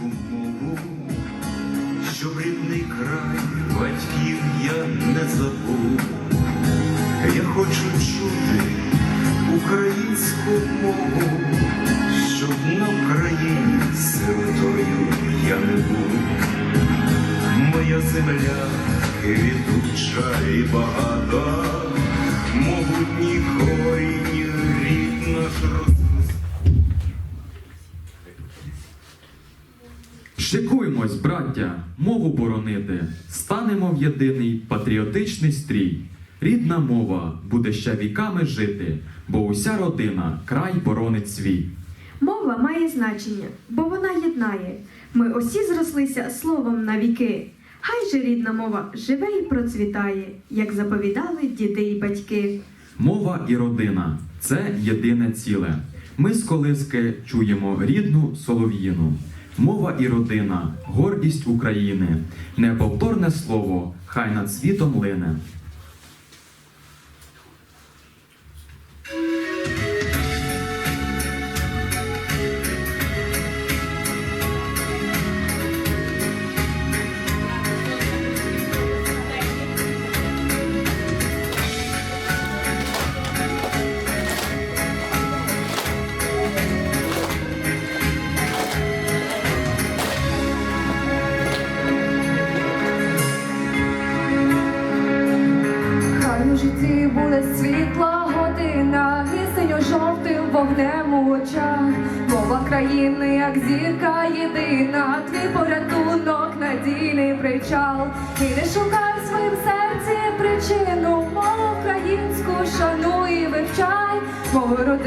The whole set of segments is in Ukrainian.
українську щоб рідний край батьків я не забув. Я хочу чути українську мову, щоб на Україні сиротою я не був. Моя земля квітуча і багата, боронити, станемо в єдиний патріотичний стрій. Рідна мова буде ще віками жити, бо уся родина край боронить свій. Мова має значення, бо вона єднає. Ми усі зрослися словом на віки. Хай же рідна мова живе і процвітає, як заповідали діди й батьки. Мова і родина це єдине ціле. Ми з колиски чуємо рідну солов'їну. Мова і родина гордість України. Неповторне слово, хай над світом лине.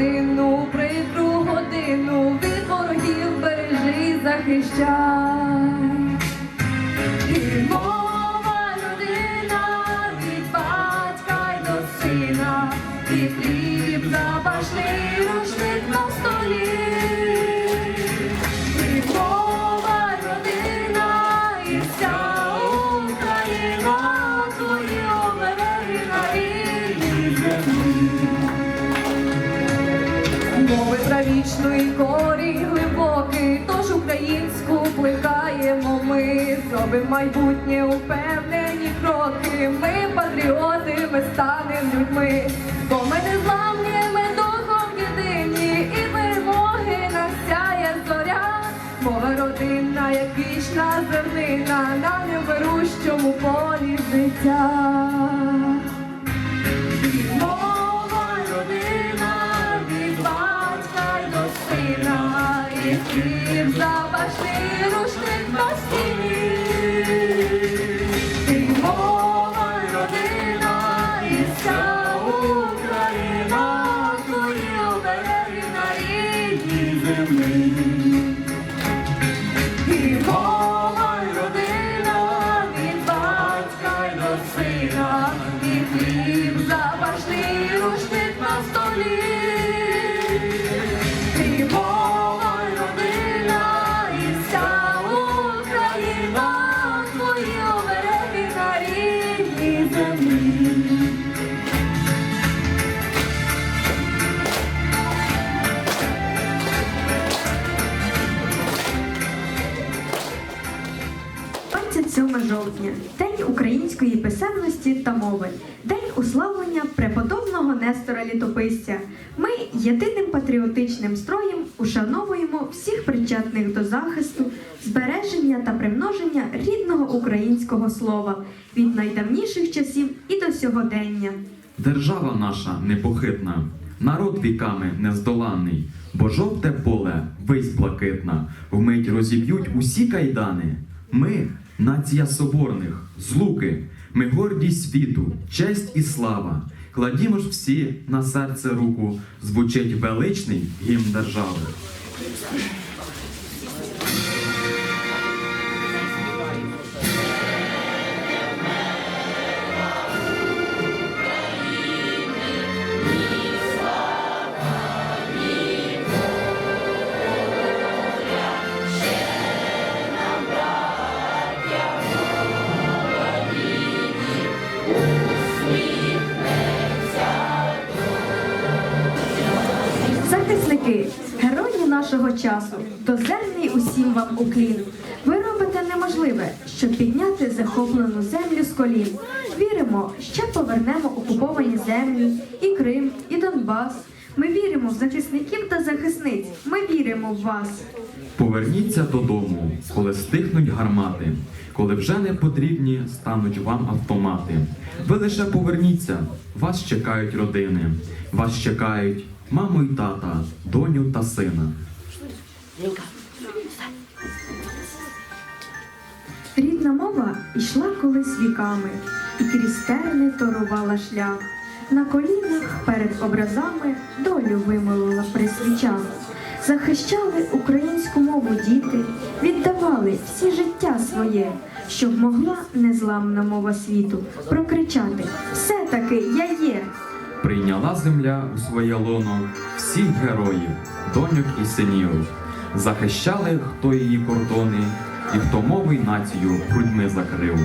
Родину, прикру годину, від ворогів бережи захищай. Ми, майбутнє упевнені кроки. Ми патріоти, ми станемо людьми, бо ми не зламні, ми духом єдині, і перемоги нас сяє зоря. Мова родинна, як вічна зернина, на невирущому полі життя. Мова родина від й до і хліб запашний рушник на стіні. Української писемності та мови, День уславлення преподобного Нестора Літописця. Ми єдиним патріотичним строєм ушановуємо всіх причетних до захисту, збереження та примноження рідного українського слова від найдавніших часів і до сьогодення. Держава наша непохитна, народ віками нездоланний, бо жовте поле вись блакитна, вмить розіб'ють усі кайдани. Ми нація соборних, злуки, ми гордість світу, честь і слава. Кладімо ж всі на серце руку, звучить величний гімн держави. Часу, доземний усім вам уклін. Ви робите неможливе, щоб підняти захоплену землю з колін. Віримо, ще повернемо окуповані землі, і Крим, і Донбас. Ми віримо в захисників та захисниць. Ми віримо в вас. Поверніться додому, коли стихнуть гармати, коли вже не потрібні стануть вам автомати. Ви лише поверніться, вас чекають родини, вас чекають маму й тата, доню та сина. Рідна мова йшла колись віками, і крізь терни торувала шлях. На колінах перед образами долю вимолила при свічах. Захищали українську мову діти, віддавали всі життя своє, щоб могла незламна мова світу прокричати Все-таки я є. Прийняла земля у своє лоно всіх героїв, доньок і синів. Захищали, хто її кордони, і хто мови й націю грудьми закрив.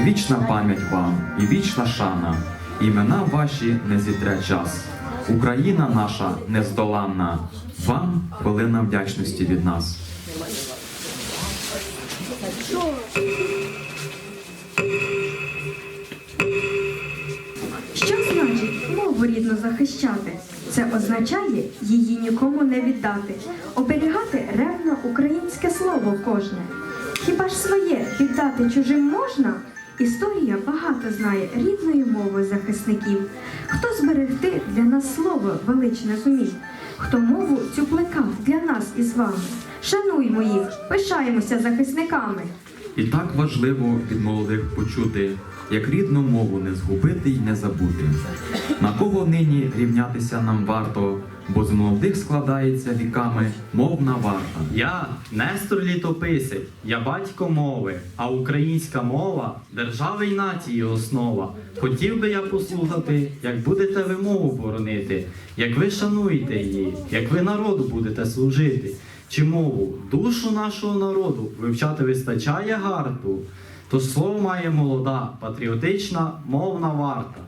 Вічна пам'ять вам і вічна шана, імена ваші не зітре час. Україна наша нездоланна, вам хвилина вдячності від нас. Що значить мову рідну захищати? Це означає її нікому не віддати, оберігати ревно українське слово кожне. Хіба ж своє віддати чужим можна? Історія багато знає рідної мови захисників. Хто зберегти для нас слово величне зумів? Хто мову цю плекав для нас із вами? Шануймо їх, пишаємося захисниками. І так важливо від молодих почути, як рідну мову не згубити й не забути. На кого нині рівнятися нам варто, бо з молодих складається віками мовна варта. Я Нестор Літописець, я батько мови, а українська мова держави й нації основа. Хотів би я послухати, як будете ви мову боронити, як ви шануєте її, як ви народу будете служити. Чи мову, душу нашого народу вивчати вистачає гарту, то слово має молода, патріотична, мовна варта.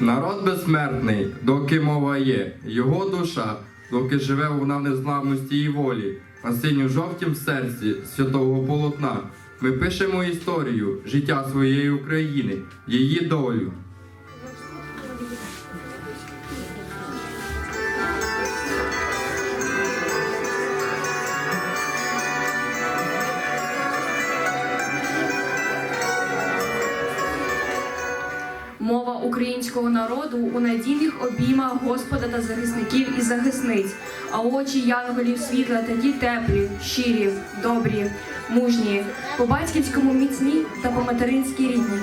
Народ безсмертний, доки мова є, його душа, доки живе вона в незламності і волі, на синьо-жовтім серці святого полотна. Ми пишемо історію життя своєї України, її долю. Мова українського народу у надійних обіймах Господа та захисників і захисниць, а очі янголів світла такі теплі, щирі, добрі, мужні, по батьківському міцні та по материнськи рідні.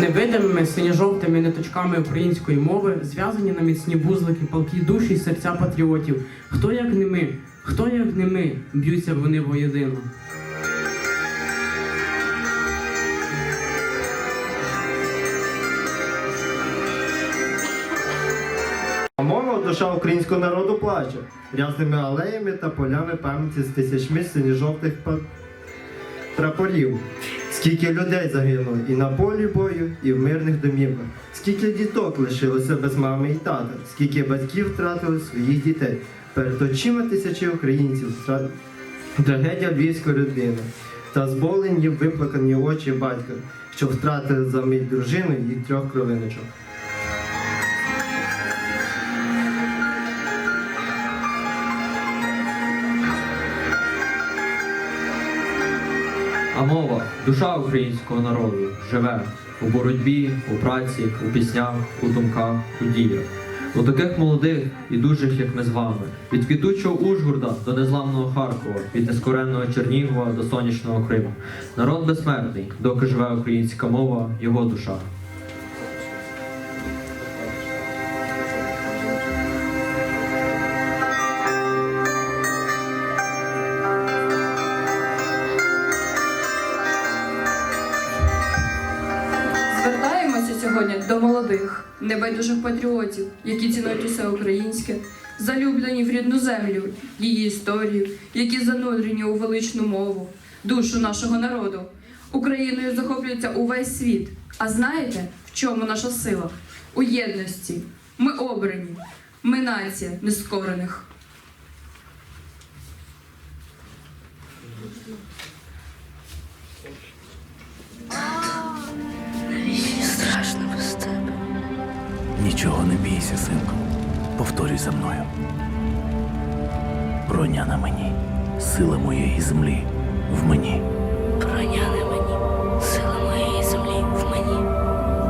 Невидимими синьо-жовтими ниточками української мови зв'язані на міцні вузлики палкі душі й серця патріотів. Хто як не ми, хто як не ми, б'ються вони воєдино. Душа українського народу плаче рясними алеями та полями пам'яті з тисячми синьо-жовтих прапорів. Скільки людей загинуло і на полі бою, і в мирних домівках. Скільки діток лишилося без мами і тата, скільки батьків втратили своїх дітей. Перед очима тисячі українців трагедія львівської родини та зболені виплакані очі батька, що втратили за мить дружину і трьох кровиночок. А мова, душа українського народу живе у боротьбі, у праці, у піснях, у думках, у діях. У таких молодих і дужих, як ми з вами, від квітучого Ужгорода до незламного Харкова, від нескоренного Чернігова до сонячного Криму. Народ безсмертний, доки живе українська мова, його душа. Сьогодні до молодих, небайдужих патріотів, які цінують усе українське, залюблені в рідну землю, її історію, які занурені у величну мову, душу нашого народу. Україною захоплюється увесь світ. А знаєте, в чому наша сила? У єдності. Ми обрані, ми нація нескорених. Нічого не бійся, синку. Повторюй за мною. Броня на мені, сила моєї землі в мені. Броня на мені, сила моєї землі в мені.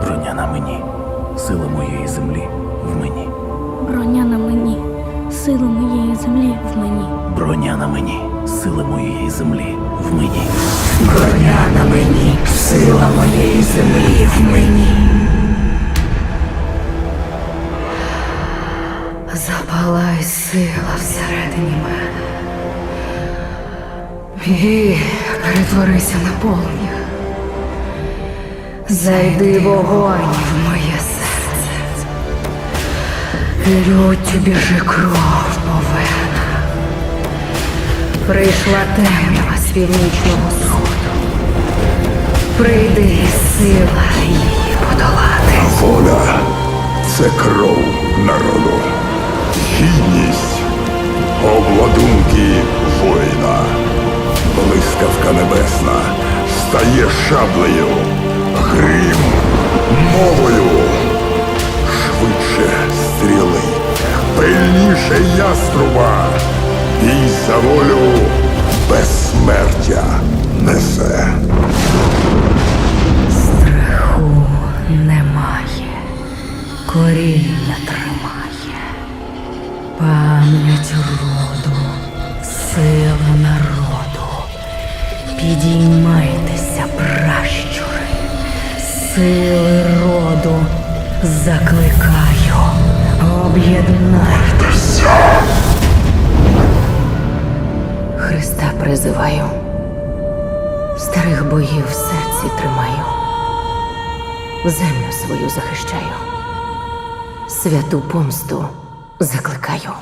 Броня на мені, сила моєї землі в мені. Броня на мені, сила моєї землі в мені. Броня на мені, сила моєї землі в мені. Броня на мені, сила моєї землі в мені. Запалай сила всередині мене. І перетворися на полум'я. Зайди вогонь в моє серце. Люттю біжи кров по венах. Прийшла темрява з північного сходу. Прийди сила її подолати. Воля це кров народу, гідність, обладунки воїна, блискавка небесна стає шаблею, грім мовою, швидше стріли, пильніше яструба, і за волю безсмертя призиваю, старих боїв в серці тримаю землю свою захищаю, святу помсту закликаю.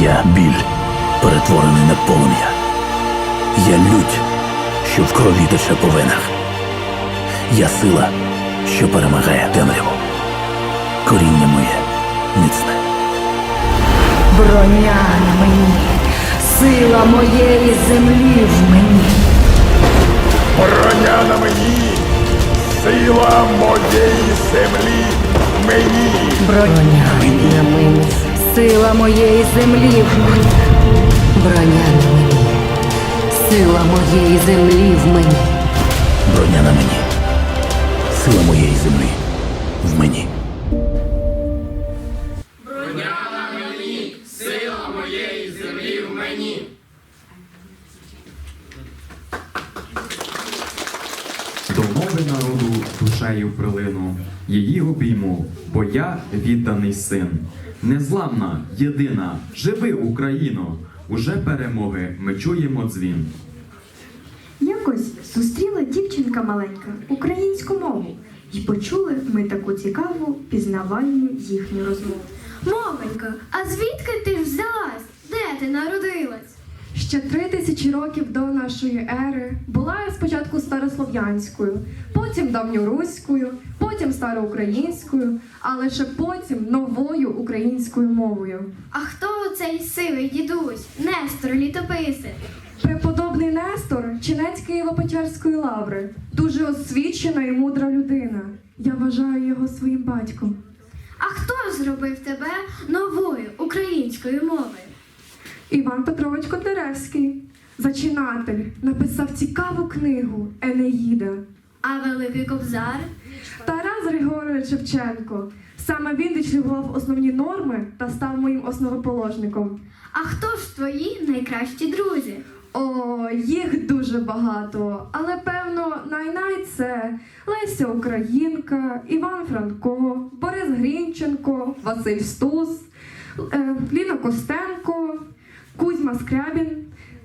Я біль, перетворений на полум'я. Я лють, що в крові тече по венах. Я сила, що перемагає темряву. Коріння моє міцне. Броня на мені, сила моєї землі в мені. Броня на мені, сила моєї землі в мені. Броня на мені, сила моєї землі в мені. Броня на мені, сила моєї землі в мені. Броня на мені. Сила моєї землі в мені. Її обійму, бо я відданий син. Незламна, єдина, живи Україно! Уже перемоги ми чуємо дзвін. Якось зустріла дівчинка маленька українську мову, і почули ми таку цікаву пізнавальну їхню розмову. Мовенько, а звідки ти взялась? Де ти народилась? Ще три тисячі років до нашої ери була я спочатку старослов'янською, потім давньоруською, потім староукраїнською, а лише потім новою українською мовою. А хто оцей сивий дідусь? Нестор літописець. Преподобний Нестор, чинець Києво-Печерської лаври, дуже освічена і мудра людина. Я вважаю його своїм батьком. А хто зробив тебе новою українською мовою? Іван Петрович Котляревський, зачинатель, написав цікаву книгу Енеїда. А Великий Кобзар? Тарас Григорович Шевченко. Саме він відшлюбував основні норми та став моїм основоположником. А хто ж твої найкращі друзі? О, їх дуже багато, але певно най-най це Леся Українка, Іван Франко, Борис Грінченко, Василь Стус, е, Ліна Костенко, Кузьма Скрябін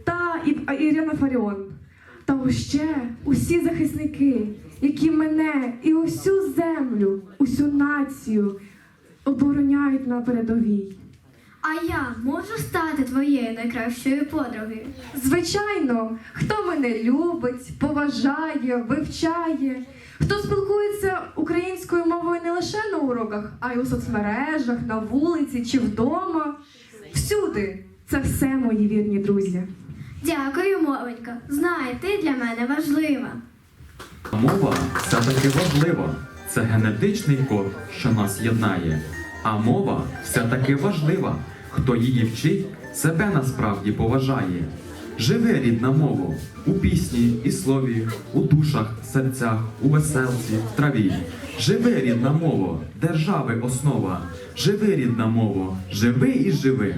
та Ірина Фаріон. Та ще усі захисники, які мене і усю землю, усю націю обороняють на передовій. А я можу стати твоєю найкращою подругою? Звичайно, хто мене любить, поважає, вивчає, хто спілкується українською мовою не лише на уроках, а й у соцмережах, на вулиці чи вдома. Всюди це все мої вірні друзі. Дякую, мовенька. Знаю, ти для мене важлива. Мова все таки важлива. Це генетичний код, що нас єднає. А мова все таки важлива. Хто її вчить, себе насправді поважає. Живи рідна мова у пісні і слові, у душах, серцях, у веселці, в траві. Живи рідна мова, держави основа. Живи рідна мова, живи і живи.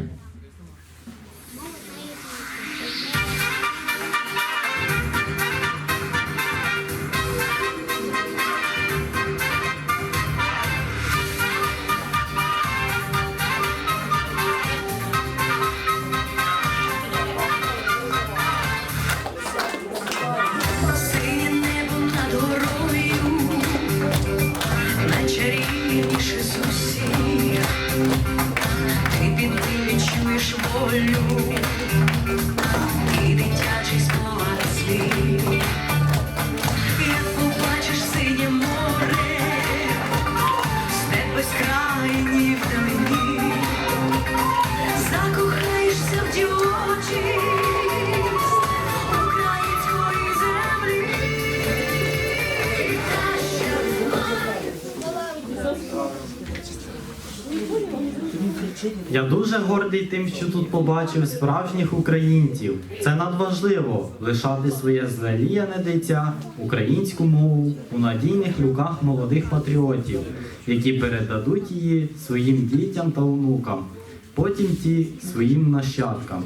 Дуже гордий тим, що тут побачив справжніх українців. Це надважливо лишати своє злеліяне дитя, українську мову у надійних руках молодих патріотів, які передадуть її своїм дітям та онукам, потім ті своїм нащадкам.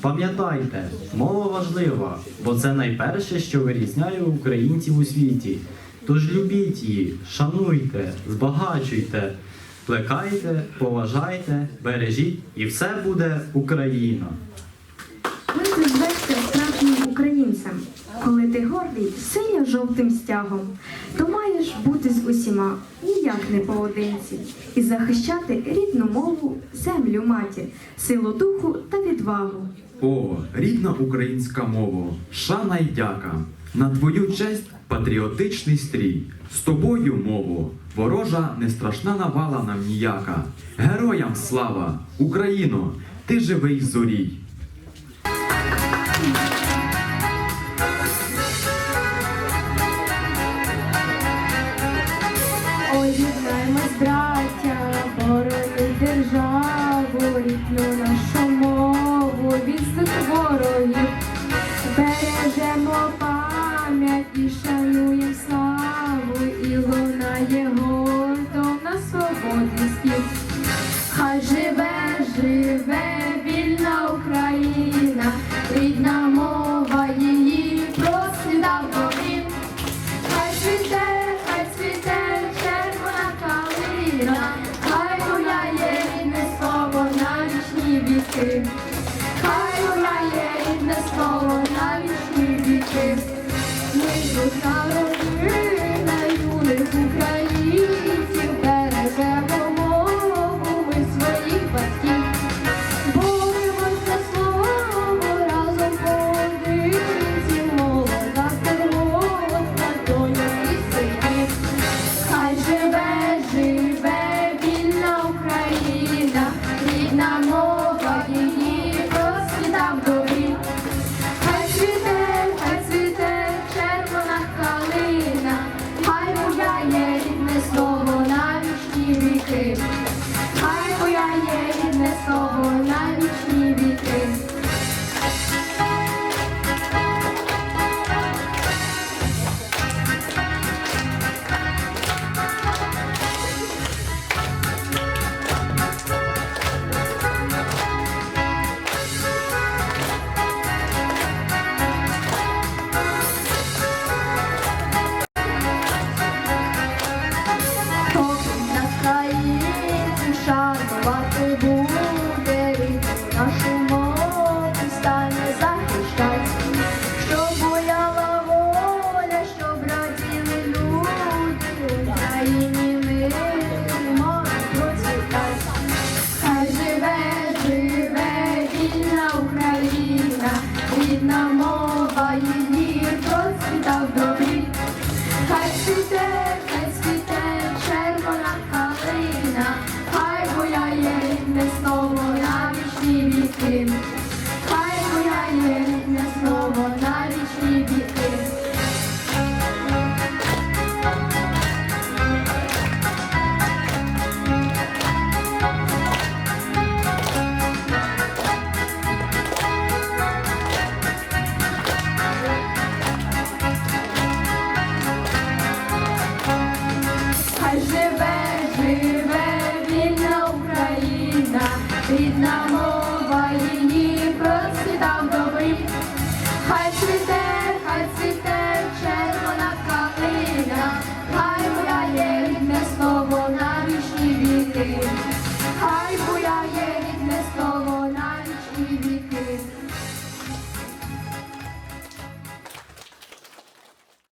Пам'ятайте, мова важлива, бо це найперше, що вирізняє українців у світі. Тож любіть її, шануйте, збагачуйте. Плекайте, поважайте, бережіть, і все буде Україна. Ми звешся справжнім українцем. Коли ти гордий синьо-жовтим стягом, то маєш бути з усіма, ніяк не поодинці, і захищати рідну мову, землю матір, силу духу та відвагу. О, рідна українська мова, шана й дяка. На твою честь патріотичний стрій. З тобою, мово, ворожа не страшна навала нам ніяка. Героям слава! Україно, ти живий зорій.